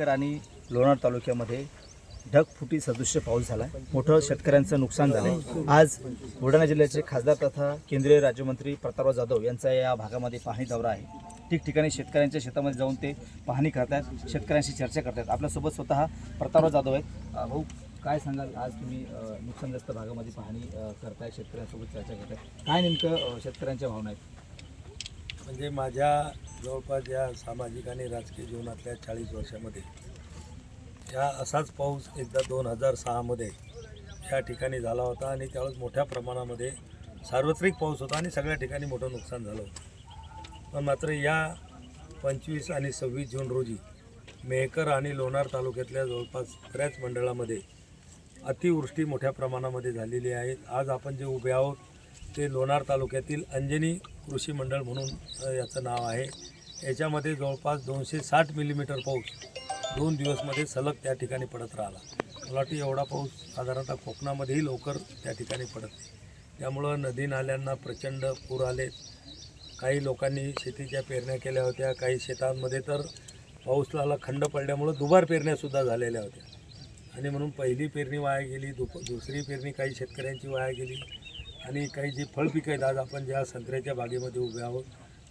मेहकर आणि लोणार तालुक्यामध्ये ढगफुटी सदृश्य पाऊस झाला मोठं शेतकऱ्यांचं नुकसान झालं आज बुलढाणा जिल्ह्याचे खासदार तथा केंद्रीय राज्यमंत्री प्रतापराव जाधव यांचा या भागामध्ये पाहणी दौरा आहे. ठिकठिकाणी शेतकऱ्यांच्या शेतामध्ये जाऊन ते पाहणी करतात शेतकऱ्यांशी चर्चा करतात आपल्यासोबत स्वतः प्रतापराव जाधव आहेत. भाऊ काय सांगाल? आज तुम्ही नुकसानग्रस्त भागामध्ये पाहणी करताय शेतकऱ्यांसोबत चर्चा करताय. काय नेमकं शेतकऱ्यांच्या भावना आहेत? म्हणजे माझ्या जवळपास या सामाजिक आणि राजकीय जीवनातल्या चाळीस वर्षामध्ये ह्या असाच पाऊस एकदा दोन हजार सहामध्ये या ठिकाणी झाला होता आणि त्यावेळेस मोठ्या प्रमाणामध्ये सार्वत्रिक पाऊस होता आणि सगळ्या ठिकाणी मोठं नुकसान झालं होतं. पण मात्र या पंचवीस आणि सव्वीस जून रोजी मेहकर आणि लोणार तालुक्यातल्या जवळपास बऱ्याच मंडळामध्ये अतिवृष्टी मोठ्या प्रमाणामध्ये झालेली आहे. आज आपण जे उभे आहोत ते लोणार तालुक्यातील अंजनी कृषी मंडळ म्हणून याचं नाव आहे. याच्यामध्ये जवळपास दोनशे साठ मिलीमीटर पाऊस दोन दिवसमध्ये सलग त्या ठिकाणी पडत राहिला. मला वाटतं एवढा पाऊस साधारणतः कोकणामध्येही लवकर त्या ठिकाणी पडत नाही. त्यामुळं नदी नाल्यांना प्रचंड पूर आले. काही लोकांनी शेतीच्या पेरण्या केल्या होत्या. काही शेतांमध्ये तर पाऊसला खंड पडल्यामुळं दुबार पेरण्यासुद्धा झालेल्या होत्या. आणि म्हणून पहिली पेरणी वाया गेली दुप दुसरी पेरणी काही शेतकऱ्यांची वाया गेली. आणि काही जी फळपिकं आहेत आज आपण ज्या संत्र्याच्या बागेमध्ये उभे आहोत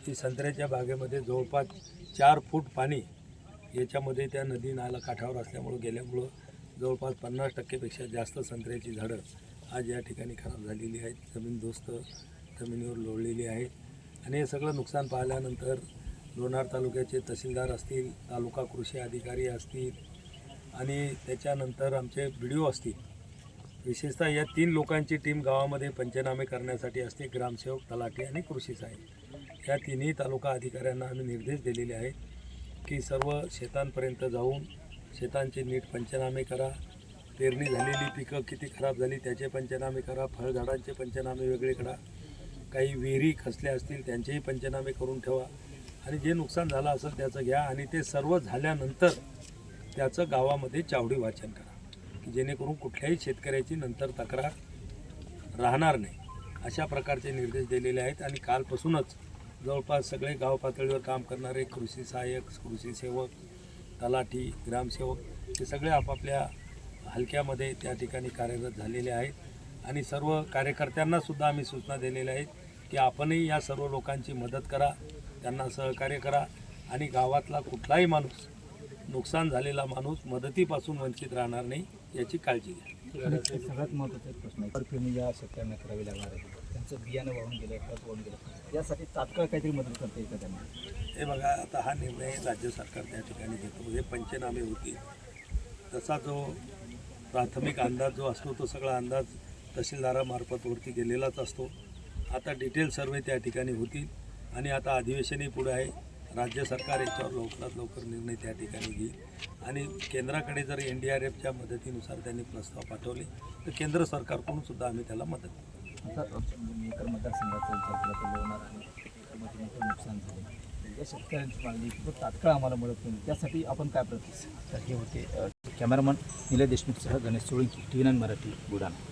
ती संत्र्याच्या बागेमध्ये जवळपास चार फूट पाणी याच्यामध्ये त्या नदी नाला काठावर असल्यामुळं गेल्यामुळं जवळपास पन्नास टक्केपेक्षा जास्त संत्र्याची झाडं आज या ठिकाणी खराब झालेली आहेत. जमीन दोस्त जमिनीवर लोळलेली आहेत आणि हे सगळं नुकसान पाहिल्यानंतर लोणार तालुक्याचे तहसीलदार असतील तालुका कृषी अधिकारी असतील आणि त्याच्यानंतर आमचे बी डी ओ असतील. विशेषतः या तीन लोकांची टीम गावामध्ये पंचनामे करण्यासाठी असते. ग्रामसेवक तलाठी आणि कृषी साहेब. या तिन्ही तालुका अधिकाऱ्यांना आम्ही निर्देश दिलेले आहेत की सर्व शेतांपर्यंत जाऊन शेतांचे नीट पंचनामे करा. पेरणी झालेली पिकं किती खराब झाली त्याचे पंचनामे करा. फळझाडांचे पंचनामे वेगळे करा. काही विहिरी खसल्या असतील त्यांचेही पंचनामे करून ठेवा. आणि जे नुकसान झालं असेल त्याचं घ्या आणि ते सर्व झाल्यानंतर त्याचं गावामध्ये चावडी वाचन करा. जेणेकरून कुठल्याही शेतकऱ्याची नंतर तक्रार राहणार नाही. अशा प्रकारचे निर्देश दिलेले आहेत आणि कालपासूनच जवळपास सगळे गाव पातळीवर काम करणारे कृषी सहाय्यक कृषी सेवक तलाठी ग्रामसेवक हे सगळे आपापल्या हलक्यामध्ये त्या ठिकाणी कार्यरत झालेले आहेत. आणि सर्व कार्यकर्त्यांना सुद्धा आम्ही सूचना दिलेल्या आहेत की आपणही या सर्व लोकांची मदत करा त्यांना सहकार्य करा आणि गावातला कुठलाही माणूस नुकसान झालेला माणूस मदतीपासून वंचित राहणार नाही याची काळजी घ्या. सगळ्यात महत्त्वाचा प्रश्न आहे पेरणी ज्या शेतकऱ्यांना करावी लागणार आहे. त्यांचं बियाणं वाहून गेलं खत वाहून गेलं. यासाठी तात्काळ काहीतरी मदत करता येईल का त्यांना? हे बघा आता हा निर्णय राज्य सरकार त्या ठिकाणी घेतो. हे पंचनामे होतील. तसा जो प्राथमिक अंदाज जो असतो तो सगळा अंदाज तहसीलदारामार्फत वरती गेलेलाच असतो. आता डिटेल सर्वे त्या ठिकाणी होतील आणि आता अधिवेशनही पुढे आहे. राज्य सरकार याच्यावर लवकरात लवकर निर्णय त्या ठिकाणी घेईल. आणि केंद्राकडे जर एन डी आर एफच्या मदतीनुसार त्यांनी प्रस्ताव पाठवले तर केंद्र सरकारकडून सुद्धा आम्ही त्याला मदत करू. मतदारसंघाचा विचार केला तर लोणार आणि मेकरमध्ये मोठं नुकसान झालं. या शेतकऱ्यांची मागणी आहे की तो तात्काळ आम्हाला मदत मिळेल त्यासाठी आपण काय प्रयत्न हे होते cameraman Nilay देशमुखसह Ganesh Solanki T V nine Marathi Buldhana.